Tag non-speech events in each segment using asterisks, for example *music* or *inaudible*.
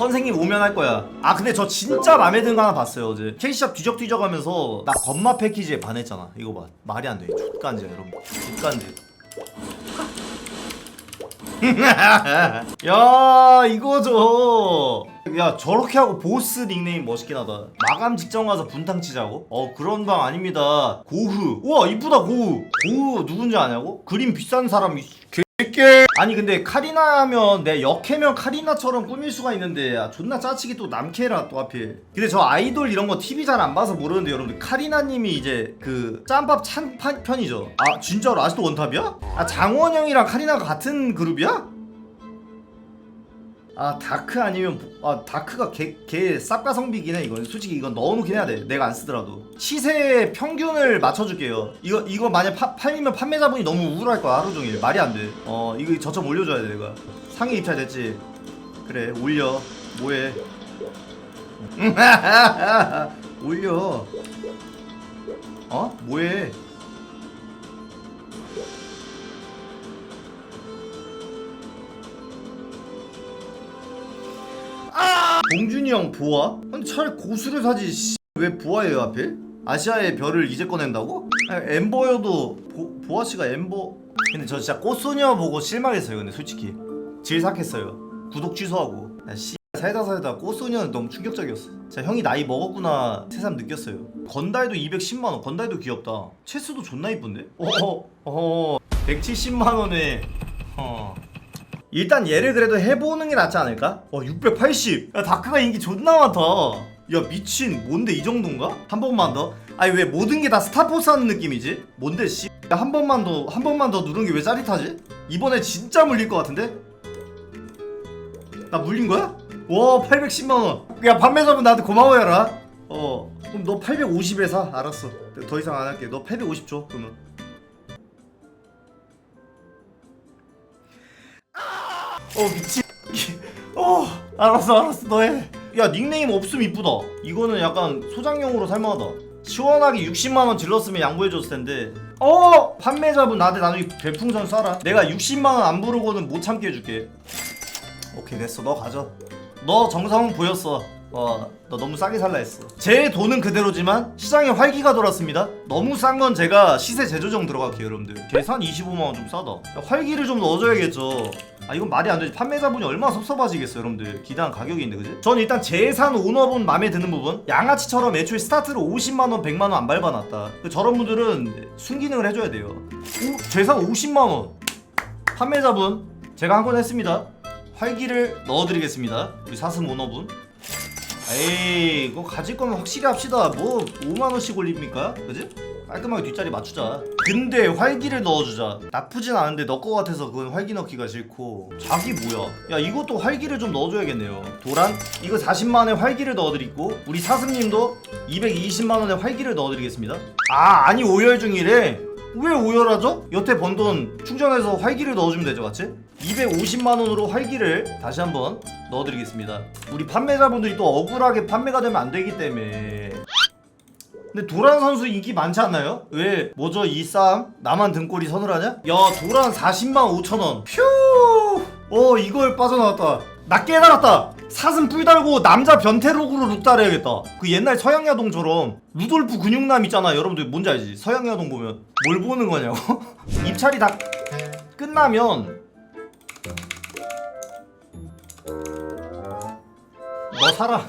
선생님 오면 할 거야. 아 근데 저 진짜 맘에 드는 거 하나 봤어요 어제. 캐시샵 뒤적뒤적 하면서 나 건마 패키지에 반했잖아. 이거 봐. 말이 안 돼. 족간지야 여러분. 족간지 *laughs* 야 이거죠 야 저렇게 하고 보스 닉네임 멋있긴 하다. 마감 직전 가서 분탕 치자고? 어 그런 방 아닙니다. 고흐. 우와 이쁘다 고흐. 고흐 누군지 아냐고? 그림 비싼 사람 이 개개 아니 근데 카리나 하면 내 역해면 카리나처럼 꾸밀 수가 있는데 아, 존나 짜치기 또 남캐라 또 하필 근데 저 아이돌 이런 거 TV 잘 안 봐서 모르는데 여러분들 카리나님이 이제 그 짬밥 찬 판- 편이죠 아 진짜로 아직도 원탑이야? 아 장원영이랑 카리나가 같은 그룹이야? 아 다크 아니면 아 다크가 개개 쌉가성비긴 해 이건. 솔직히 이건 넣어놓긴 해야 돼. 내가 안 쓰더라도. 시세 평균을 맞춰줄게요. 이거 이거 만약 파, 팔리면 판매자분이 너무 우울할 거야 하루 종일. 말이 안돼어 이거 저점 올려줘야 돼 내가. 상위 입찰 됐지? 그래 올려. 뭐해? *laughs* 올려. 어? 뭐해 봉준이 형 보아? 아니 차라리 고수를 사지 씨. 왜 보아예요 하필? 아시아의 별을 이제 꺼낸다고? 아니, 엠버여도 보, 보아 씨가 엠버. 근데 저 진짜 꽃소녀 보고 실망했어요 근데 솔직히. 질삭했어요. 구독 취소하고. 야, 씨. 살다 살다 꽃소녀는 너무 충격적이었어. 자 형이 나이 먹었구나 새삼 느꼈어요. 건달도 210만원. 건달도 귀엽다. 체스도 존나 이쁜데? 어어 어. 170만원에. 어 일단 얘를 그래도 해보는 게 낫지 않을까? 어 680. 야 다크가 인기 존나 많다. 야 미친 뭔데 이 정도인가? 한 번만 더. 아니 왜 모든 게 다 스타포스 하는 느낌이지? 뭔데 씨? 야, 한 번만 더 한 번만 더 누른 게 왜 짜릿하지? 이번에 진짜 물릴 것 같은데? 나 물린 거야? 와 810만 원. 야 판매자분 나한테 고마워해라. 어 그럼 너 850에 사. 알았어. 더 이상 안 할게. 너 850 줘. 그러면. 어 미친 어 알았어 알았어 너해 야 닉네임 없음 이쁘다 이거는 약간 소장용으로 살만하다 시원하게 60만원 질렀으면 양보해줬을 텐데 어 판매자분 나한테 나중에 별풍선 쏴라 내가 60만원 안 부르고는 못 참게 해줄게 오케이 됐어 너 가져 너 정상은 보였어 어, 너 너무 싸게 살라 했어. 제 돈은 그대로지만 시장에 활기가 돌았습니다. 너무 싼 건 제가 시세 재조정 들어갈게요, 여러분들. 계산 25만 원 좀 싸다. 야, 활기를 좀 넣어줘야겠죠. 아 이건 말이 안 되지. 판매자분이 얼마나 섭섭하시겠어요, 여러분들. 기대한 가격인데, 그지? 전 일단 재산 오너분 마음에 드는 부분. 양아치처럼 애초에 스타트를 50만 원, 100만 원 안 밟아놨다. 그 저런 분들은 순기능을 해줘야 돼요. 오, 재산 50만 원. 판매자분 제가 한 건 했습니다. 활기를 넣어드리겠습니다. 우리 사슴 오너분. 에이 이거 가질 거면 확실히 합시다 뭐 5만원씩 올립니까 그지? 깔끔하게 뒷자리 맞추자. 근데 활기를 넣어주자. 나쁘진 않은데 너 거 같아서 그건 활기 넣기가 싫고. 자기 뭐야? 야 이것도 활기를 좀 넣어줘야겠네요. 도란 이거 40만원에 활기를 넣어드리고 우리 사슴님도 220만원에 활기를 넣어드리겠습니다. 아 아니 오열 중이래? 왜 오열하죠? 여태 번 돈 충전해서 활기를 넣어주면 되죠 같이? 250만원으로 활기를 다시 한번 넣어드리겠습니다. 우리 판매자분들이 또 억울하게 판매가 되면 안 되기 때문에 근데 도란 선수 인기 많지 않나요? 왜 뭐죠 이 싸움? 나만 등골이 서늘하냐? 야 도란 40만 5천원 휴! 어 이걸 빠져나왔다 나 깨달았다 사슴 뿔 달고 남자 변태룩으로 룩 달아야겠다 그 옛날 서양야동처럼 루돌프 근육남 있잖아 여러분들 뭔지 알지? 서양야동 보면 뭘 보는 거냐고? *laughs* 입찰이 다 끝나면 너 살아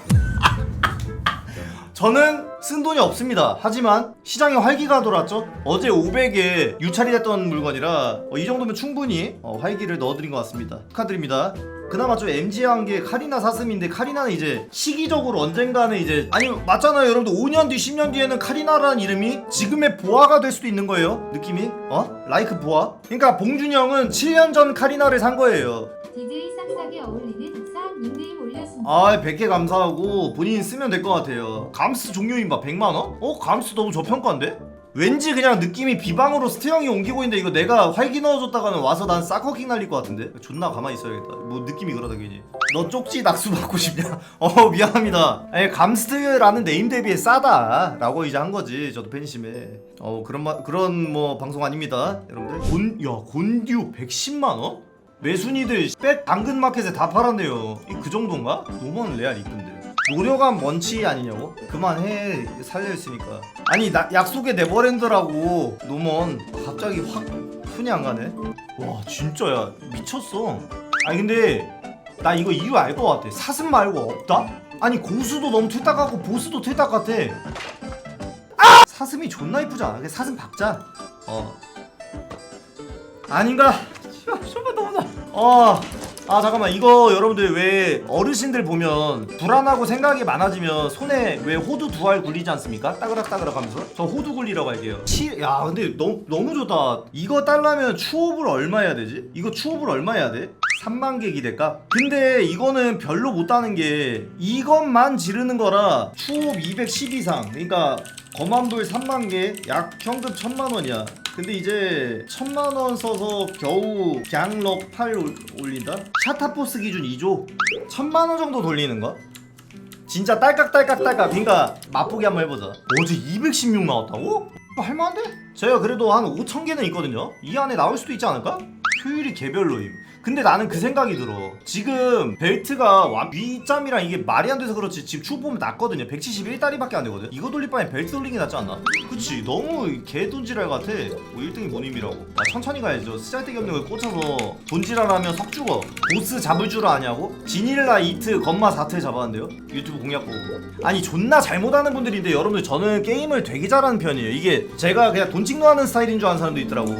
*laughs* 저는 쓴 돈이 없습니다. 하지만 시장에 활기가 돌았죠. 어제 500에 유찰이 됐던 물건이라 어, 이 정도면 충분히 어, 활기를 넣어드린 것 같습니다. 축하드립니다. 그나마 좀 MG한 게 카리나 사슴인데 카리나는 이제 시기적으로 언젠가는 이제 아니 맞잖아요 여러분들 5년 뒤 10년 뒤에는 카리나라는 이름이 지금의 보아가 될 수도 있는 거예요 느낌이 어? 라이크 보아 그러니까 봉준이 형은 7년 전 카리나를 산 거예요 DJ 쌍쌍에 어울리는 닉네임 올렸습니다. 아 100개 감사하고 본인 쓰면 될 것 같아요 감스 종료인바 100만 원? 어? 감스 너무 저평가인데? 왠지 그냥 느낌이 비방으로 스테형이 옮기고 있는데 이거 내가 활기 넣어줬다가는 와서 난 싹커킹 날릴 것 같은데? 존나 가만히 있어야겠다 뭐 느낌이 그러다 괜히 너 쪽지 낙수 받고 싶냐? *laughs* 어 미안합니다 아니 감스트라는 네임 대비에 싸다 라고 이제 한 거지 저도 팬심에 어 그런 마, 그런 뭐 방송 아닙니다 여러분들 곤, 야 곤듀 110만 원? 매순이들 백 당근마켓에 다 팔았네요. 이 그 정도인가? 노먼 레알 이쁜데. 노력한 먼치 아니냐고? 그만해. 살려있으니까. 아니 나 약속의 네버랜드라고. 노먼. 갑자기 확 손이 안 가네? 와 진짜야. 미쳤어. 아니 근데 나 이거 이유 알 것 같아. 사슴 말고 없다? 아니 고수도 너무 틀딱 같고 보스도 틀딱 같아. 아! 사슴이 존나 이쁘지 않아? 사슴 박자. 어. 아닌가? 어. 아 잠깐만 이거 여러분들 왜 어르신들 보면 불안하고 생각이 많아지면 손에 왜 호두 두 알 굴리지 않습니까? 따그락 따그락 하면서 저 호두 굴리라고 할게요 치... 야 근데 너무 너무 좋다 이거 딸라면 추업을 얼마 해야 되지? 이거 추업을 얼마 해야 돼? 3만 개 기대가? 근데 이거는 별로 못 따는 게 이것만 지르는 거라 추업 210 이상 그러니까 검안불 3만 개, 약 현금 1000만 원이야. 근데 이제 1000만 원 써서 겨우 갱럭 8 올- 올린다? 샤타포스 기준 2조. 1000만 원 정도 돌리는 거? 진짜 딸깍딸깍딸깍. 그러니까 맛보기 한번 해보자. 어제 216 나왔다고? 할만한데? 제가 그래도 한 5천 개는 있거든요. 이 안에 나올 수도 있지 않을까? 효율이 개별로임. 근데 나는 그 생각이 들어. 지금 벨트가 완- 윗잠이랑 이게 말이 안 돼서 그렇지 지금 추 보면 낮거든요. 171다리밖에 안 되거든. 이거 돌릴 바에 벨트 돌리는 게 낫지 않나? 그치 너무 개돈지랄 같아. 뭐 1등이 모님이라고. 아 천천히 가야죠. 쓰잘데기 없는 걸 꽂혀서 돈지랄하면 석 죽어. 보스 잡을 줄 아냐고? 지닐라 이트 건마 사트 잡았는데요. 유튜브 공략 보고. 아니 존나 잘못하는 분들인데 여러분들 저는 게임을 되게 잘하는 편이에요. 이게 제가 그냥 돈 찍노 하는 스타일인 줄 아는 사람도 있더라고.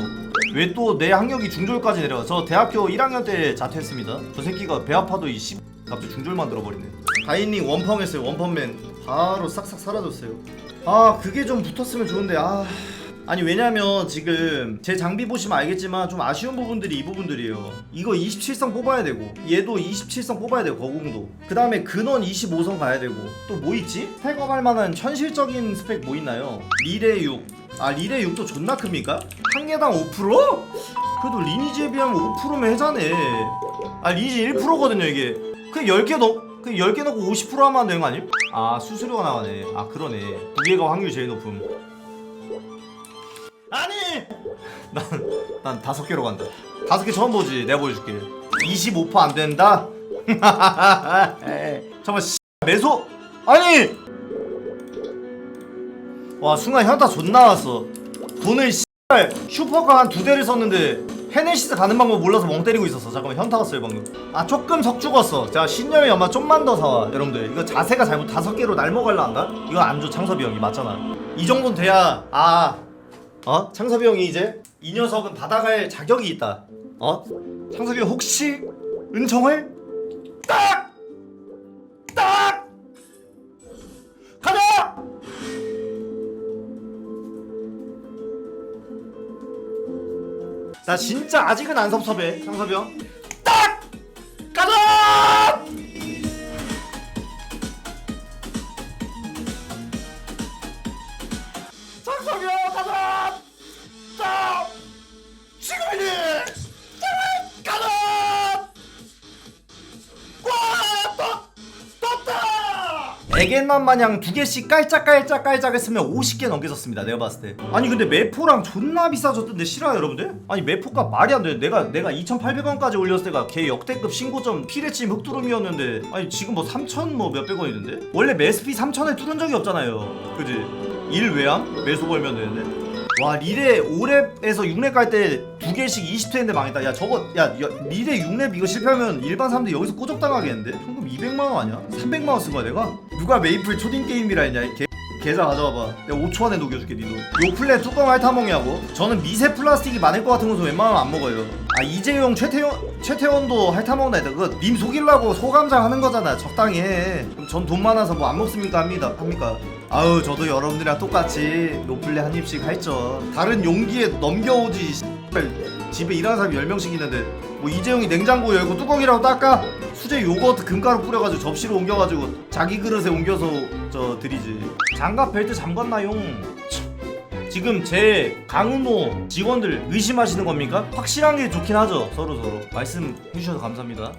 왜 또 내 학력이 중졸까지 내려가? 저 대학교 1학년 때 자퇴했습니다. 저 새끼가 배 아파도 이 씨. 갑자기 중졸 만 들어 버리네. 다이닝 원펑했어요. 원펀맨 바로 싹싹 사라졌어요. 아 그게 좀 붙었으면 좋은데 아. 아니 왜냐면 지금 제 장비 보시면 알겠지만 좀 아쉬운 부분들이 이 부분들이에요 이거 27성 뽑아야 되고 얘도 27성 뽑아야 돼요 거공도 그 다음에 근원 25성 가야 되고 또 뭐 있지? 팩업할 만한 현실적인 스펙 뭐 있나요? 리레 6아 리레 6도 존나 큽니까? 한 개당 5%? 그래도 리니지에 비하면 5%면 해자네 아 리니지 1%거든요 이게 그냥 10개 넣 그냥 10개 넣고 50% 하면 되는 거 아님? 아 수수료가 나가네 아 그러네 두 개가 확률이 제일 높음 아니! 난, 난 다섯 개로 간다. 다섯 개 처음 보지. 내가 보여줄게. 25%안 된다? *laughs* 잠깐만, 씨, 매소? 아니! 와, 순간 현타 존나 왔어. 돈을 씨, 슈퍼카 한 두 대를 썼는데 헤네시스 가는 방법 몰라서 멍 때리고 있었어. 잠깐만, 현타 왔어요, 방금. 아, 조금 석 죽었어. 자, 신념의 연마 좀만 더 사와, 여러분들. 이거 자세가 잘못 다섯 개로 날 먹을라 한다? 이거 안 줘, 창섭이 형이. 맞잖아. 이 정도는 돼야, 아, 어? 창섭이 형이 이제 이 녀석은 받아갈 자격이 있다. 어? 창섭이 형 혹시 은총을 딱! 딱! 가자! 나 진짜 아직은 안 섭섭해, 창섭이 형. 4개만 마냥 2개씩 깔짝깔짝 깔짝 했으면 50개 넘겨졌습니다 내가 봤을 때 아니 근데 메포랑 존나 비싸졌던데 싫어요 여러분들? 아니 메포가 말이 안 돼 내가 내가 2,800원까지 올렸을 때가 걔 역대급 신고점 피레침 흑두름이었는데 아니 지금 뭐 3,000뭐 뭐 몇백 원이던데? 원래 메스피 3,000에 뚫은 적이 없잖아요 그지? 일외함? 매수 벌면 되는데 와 리레 5렙에서 6렙 갈때 두 개씩 20회인데 망했다. 야 저거 야, 야 리레 6랩 이거 실패하면 일반 사람들 여기서 꼬적당하겠는데? 현금 200만 원 아니야? 300만 원 쓴 거야 내가? 누가 메이플 초딩 게임이라 했냐 이 개... 계좌 가져와봐. 내가 5초 안에 녹여줄게 니도. 요 플레 뚜껑 핥아먹냐고. 저는 미세 플라스틱이 많을 것 같은 것은 웬만하면 안 먹어요. 아 이재용 최태원 최태원도 핥아먹나 했다. 그거 님 속이려고 소감장 하는 거잖아. 적당히 해. 그럼 전 돈 많아서 뭐 안 먹습니까? 합니다. 합니까? 아우 저도 여러분들이랑 똑같이 로플레 한 입씩 할죠. 다른 용기에 넘겨오지. 집에 일하는 사람이 10명씩 있는데 뭐 이재용이 냉장고 열고 뚜껑이라고 닦아? 수제 요거트 금가루 뿌려가지고 접시로 옮겨가지고 자기 그릇에 옮겨서 저 드리지. 장갑 벨트 잠갔나용. 지금 제 강은호 직원들 의심하시는 겁니까? 확실한 게 좋긴 하죠 서로 서로. 말씀 해주셔서 감사합니다